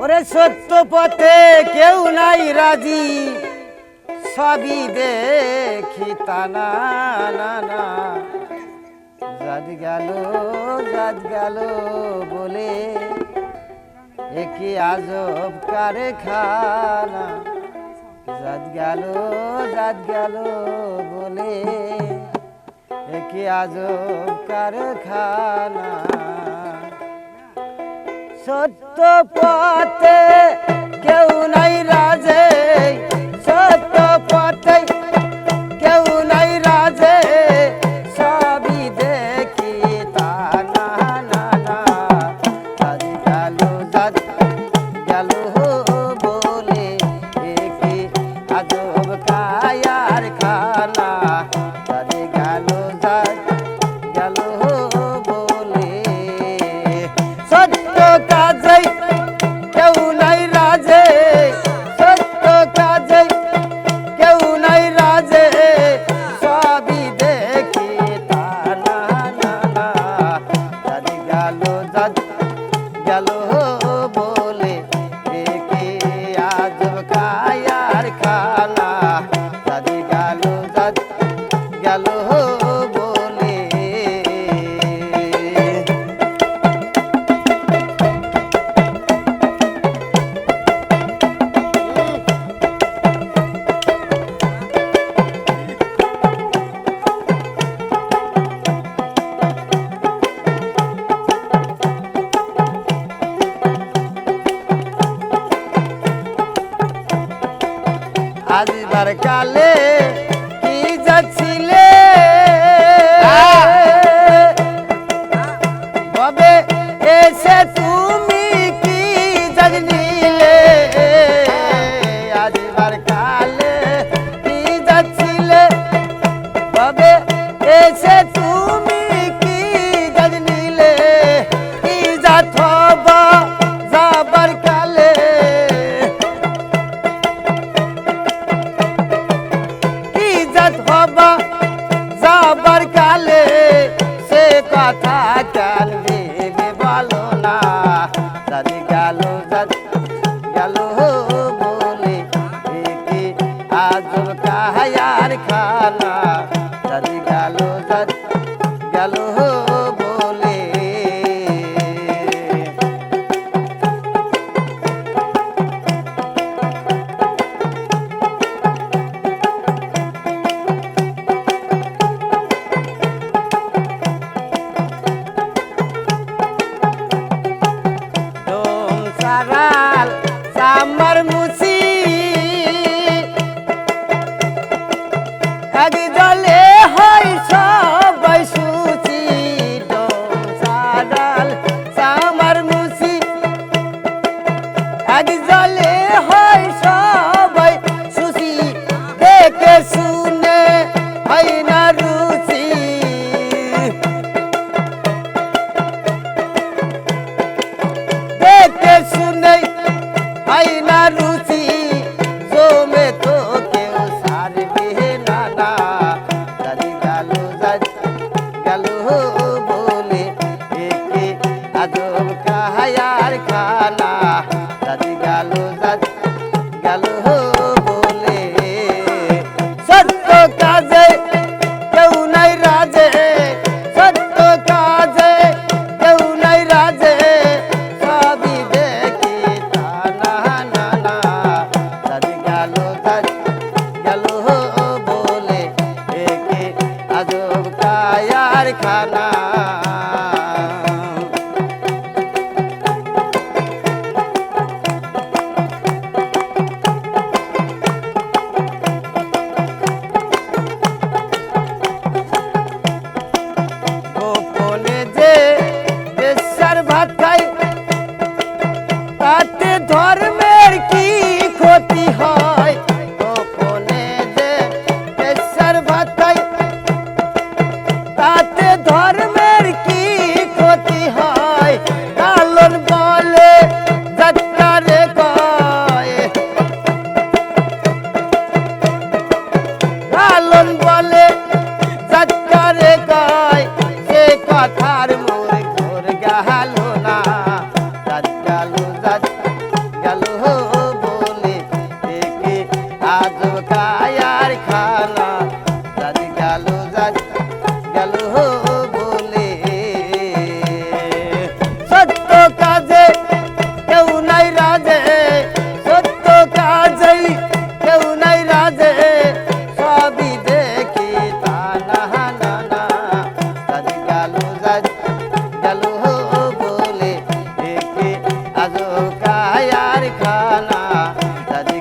ওরে সত্য পথে কেউ নাই রাজি। সবই দেখি তানা না গেল, জাত গেল বলে একে আজব কারে খানা জাত গেল জাত গেল বলে একে আজব কারে খানা সত্য পথে সাজবার কালে কি যাচ্ছি যাবার কালে সে কথা धर्म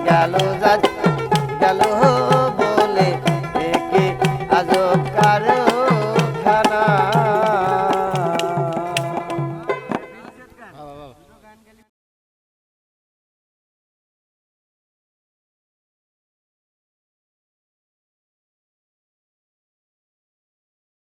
গেল যাচ্ছে গেল